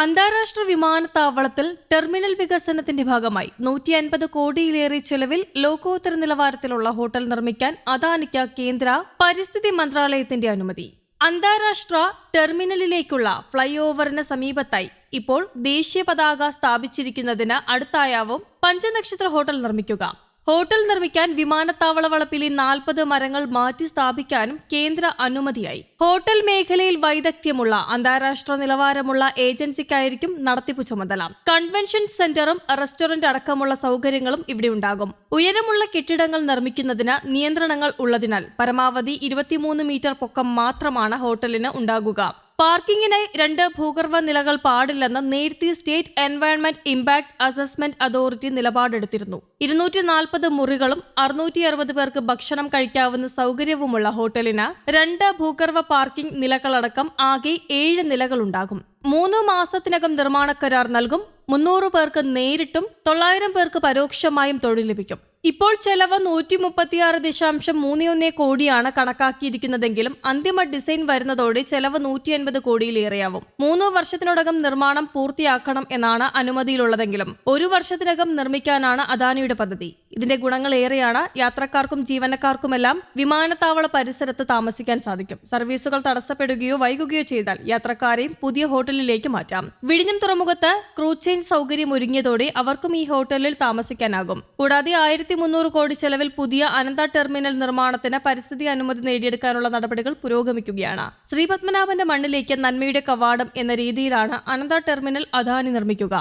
അന്താരാഷ്ട്ര വിമാനത്താവളത്തിൽ ടെർമിനൽ വികസനത്തിന്റെ ഭാഗമായി നൂറ്റി അൻപത് കോടിയിലേറെ ചെലവിൽ ലോകോത്തര നിലവാരത്തിലുള്ള ഹോട്ടൽ നിർമ്മിക്കാൻ അദാനിക്ക് കേന്ദ്ര പരിസ്ഥിതി മന്ത്രാലയത്തിന്റെ അനുമതി. അന്താരാഷ്ട്ര ടെർമിനലിലേക്കുള്ള ഫ്ലൈ ഓവറിന് സമീപത്തായി ഇപ്പോൾ ദേശീയ പതാക സ്ഥാപിച്ചിരിക്കുന്നതിന് അടുത്തായാവും പഞ്ചനക്ഷത്ര ഹോട്ടൽ നിർമ്മിക്കുക. ഹോട്ടൽ നിർമ്മിക്കാൻ വിമാനത്താവള വളപ്പിലെ നാൽപ്പത് മരങ്ങൾ മാറ്റി സ്ഥാപിക്കാനും കേന്ദ്ര അനുമതിയായി. ഹോട്ടൽ മേഖലയിൽ വൈദഗ്ധ്യമുള്ള അന്താരാഷ്ട്ര നിലവാരമുള്ള ഏജൻസിക്കായിരിക്കും നടത്തിപ്പ് ചുമതല. കൺവെൻഷൻ സെന്ററും റെസ്റ്റോറന്റ് അടക്കമുള്ള സൗകര്യങ്ങളും ഇവിടെ ഉണ്ടാകും ഉയരമുള്ള കെട്ടിടങ്ങൾ നിർമ്മിക്കുന്നതിന് നിയന്ത്രണങ്ങൾ ഉള്ളതിനാൽ പരമാവധി ഇരുപത്തിമൂന്ന് മീറ്റർ പൊക്കം മാത്രമാണ് ഹോട്ടലിന് ഉണ്ടാകുക. പാർക്കിങ്ങിനായി രണ്ട് ഭൂഗർഭ നിലകൾ പാടില്ലെന്ന് നേരത്തെ state environment impact assessment authority നിലപാടെടുത്തിരുന്നു. ഇരുന്നൂറ്റി നാൽപ്പത് മുറികളും അറുന്നൂറ്റി അറുപത് പേർക്ക് ഭക്ഷണം കഴിക്കാവുന്ന സൗകര്യവുമുള്ള ഹോട്ടലിന് രണ്ട് ഭൂഗർഭ പാർക്കിംഗ് നിലകളടക്കം ആകെ ഏഴ് നിലകളുണ്ടാകും. മൂന്ന് മാസത്തിനകം നിർമ്മാണ കരാർ നൽകും. മുന്നൂറ് പേർക്ക് നേരിട്ടും തൊള്ളായിരം പേർക്ക് പരോക്ഷമായും തൊഴിൽ ലഭിക്കും. ഇപ്പോൾ ചെലവ് നൂറ്റി മുപ്പത്തിയാറ് ദശാംശം മൂന്ന് ഒന്ന് കോടിയാണ് കണക്കാക്കിയിരിക്കുന്നതെങ്കിലും അന്തിമ ഡിസൈൻ വരുന്നതോടെ ചെലവ് നൂറ്റി അൻപത് കോടിയിലേറെയാവും. മൂന്ന് വർഷത്തിനോടകം നിർമ്മാണം പൂർത്തിയാക്കണം എന്നാണ് അനുമതിയിലുള്ളതെങ്കിലും ഒരു വർഷത്തിനകം നിർമ്മിക്കാനാണ് അദാനിയുടെ പദ്ധതി. ഇതിന്റെ ഗുണങ്ങൾ ഏറെയാണ് യാത്രക്കാർക്കും ജീവനക്കാർക്കുമെല്ലാം വിമാനത്താവള പരിസരത്ത് താമസിക്കാൻ സാധിക്കും. സർവീസുകൾ തടസ്സപ്പെടുകയോ വൈകുകയോ ചെയ്താൽ യാത്രക്കാരെയും പുതിയ ഹോട്ടലിലേക്ക് മാറ്റാം. വിഴിഞ്ഞം തുറമുഖത്ത് ക്രൂസ് ചെയിൻ സൗകര്യം ഒരുങ്ങിയതോടെ അവർക്കും ഈ ഹോട്ടലിൽ താമസിക്കാനാകും. കൂടാതെ ആയിരത്തി മുന്നൂറ് കോടി ചെലവിൽ പുതിയ അനന്ത ടെർമിനൽ നിർമ്മാണത്തിന് പരിസ്ഥിതി അനുമതി നേടിയെടുക്കാനുള്ള നടപടികൾ പുരോഗമിക്കുകയാണ്. ശ്രീപത്മനാഭന്റെ മണ്ണിലേക്ക് നന്മയുടെ കവാടം എന്ന രീതിയിലാണ് അനന്ത ടെർമിനൽ അദാനി നിർമ്മിക്കുക.